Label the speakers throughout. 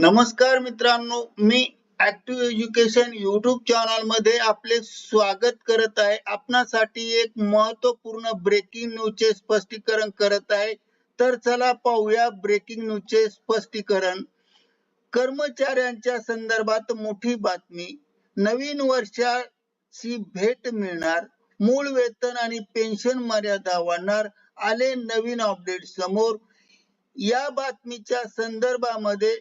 Speaker 1: नमस्कार मित्रांनो मी ऍक्टिव्ह एज्युकेशन युट्यूब चॅनलमध्ये आपले स्वागत करत आहे. आपणासाठी एक महत्त्वपूर्ण ब्रेकिंग न्यूजचे स्पष्टीकरण करत आहे. तर चला पाहूया ब्रेकिंग न्यूजचे स्पष्टीकरण. कर्मचाऱ्यांच्या संदर्भात मोठी बातमी. नवीन वर्षाची भेट मिळणार. मूळ वेतन आणि पेन्शन मर्यादा वाढणार. आले नवीन अपडेट समोर. या बातमीच्या संदर्भामध्ये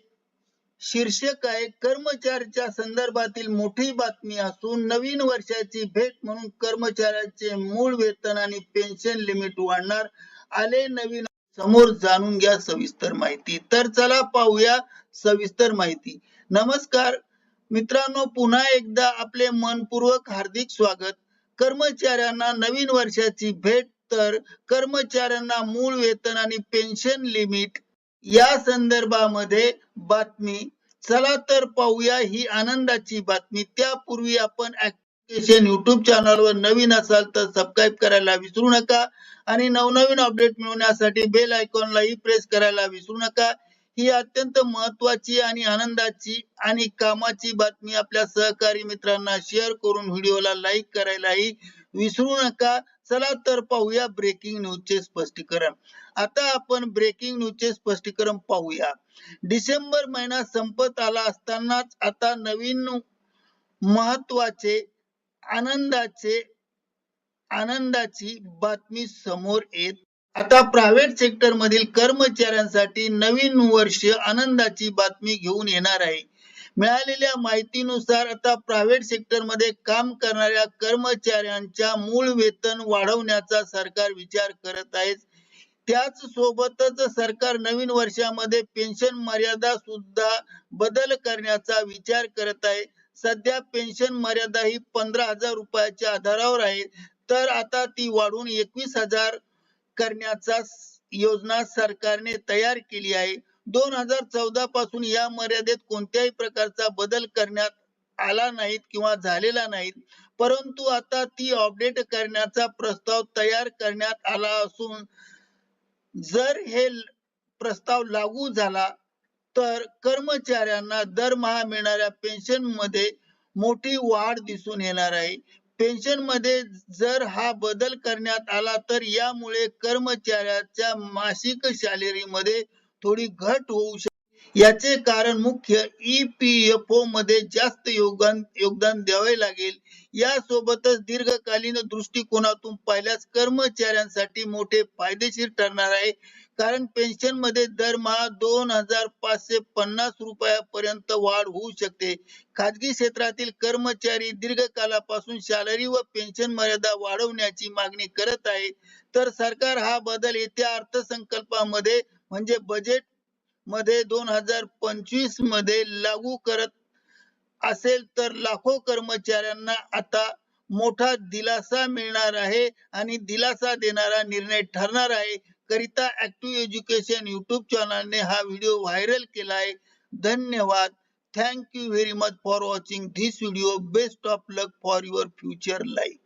Speaker 1: शीर्षक आहे कर्मचाऱ्याच्या संदर्भातील मोठी बातमी असून नवीन वर्षाची भेट म्हणून कर्मचाऱ्याचे मूळ वेतन आणि पेन्शन लिमिट वाढणार आले नवीन. समोर जाणून घ्या सविस्तर माहिती. तर चला पाहूया सविस्तर माहिती. नमस्कार मित्रांनो पुन्हा एकदा आपले मनपूर्वक हार्दिक स्वागत. कर्मचाऱ्यांना नवीन वर्षाची भेट तर कर्मचाऱ्यांना मूळ वेतन आणि पेन्शन लिमिट या संदर्भामध्ये बातमी चला तर पाहूया ही आनंदाची बातमी. त्यापूर्वी आपण युट्यूब चॅनलवर नवीन असाल तर सबस्क्राईब करायला विसरू नका आणि नवनवीन अपडेट मिळवण्यासाठी बेल आयकॉनलाही प्रेस करायला विसरू नका. ही अत्यंत महत्वाची आणि आनंदाची आणि कामाची बातमी आपल्या सहकारी मित्रांना शेअर करून व्हिडिओला लाईक करायलाही विसरू नका. चला तर पाहूया ब्रेकिंग न्यूजचे स्पष्टीकरण. आता आपण ब्रेकिंग न्यूजचे स्पष्टीकरण पाहूया. डिसेंबर महिना संपत आला असतानाच आता नवीन महत्त्वाचे आनंदाचे आनंदाची बातमी समोर येत. आता प्रायव्हेट सेक्टर मधील कर्मचाऱ्यांसाठी नवीन वर्ष आनंदाची बातमी घेऊन येणार आहे. मिळालेल्या माहितीनुसार आता प्रायव्हेट सेक्टरमध्ये काम करणाऱ्या कर्मचाऱ्यांच्या मूळ वेतन वाढवण्याचा सरकार विचार करत आहे त्याच सोबतच सरकार नवीन वर्षामध्ये पेन्शन मर्यादा सुद्धा बदल करण्याचा विचार करत आहे. सध्या पेन्शन मर्यादा ही पंधरा हजार रुपयाच्या आधारावर आहे. तर आता ती वाढून एकवीस हजार करण्याचा योजना सरकारने तयार केली आहे. दोन हजार चौदा पासून या मर्यादेत कोणत्याही प्रकारचा बदल करण्यात आला नाहीत किंवा झालेला नाहीत. परंतु आता ती अपडेट करण्याचा प्रस्ताव तयार करण्यात आला असून जर हे प्रस्ताव लागू झाला तर कर्मचाऱ्यांना दरमहा मिळणाऱ्या पेन्शनमध्ये मोठी वाढ दिसून येणार आहे. पेन्शनमध्ये जर हा बदल करण्यात आला तर यामुळे कर्मचाऱ्याच्या मासिक सॅलरी मध्ये थोडी घट होऊ शकते. याचे कारण मुख्य ईपीएफओ मध्ये जास्त योगदान योगदान द्यावे लागेल. यासोबतच दीर्घकालीन दृष्टिकोनातून पाहिल्यास कर्मचाऱ्यांसाठी मोठे फायदेशीर ठरणार आहे. कारण पेन्शनमध्ये दरमहा दोन हजार पाचशे पन्नास रुपयापर्यंत वाढ होऊ शकते. खाजगी क्षेत्रातील कर्मचारी दीर्घकालापासून सॅलरी व पेन्शन मर्यादा वाढवण्याची मागणी करत आहे. तर सरकार हा बदल येत्या अर्थसंकल्पामध्ये म्हणजे बजेटमध्ये दोन हजार पंचवीसमध्ये लागू करत असेल तर लाखो कर्मचाऱ्यांना आता मोठा दिलासा मिळणार आहे आणि दिलासा देणारा निर्णय ठरणार आहे. करिता ऍक्टिव्ह एज्युकेशन युट्यूब चॅनलने हा व्हिडिओ व्हायरल केला आहे धन्यवाद. Thank you very much for watching this video best of luck for your future life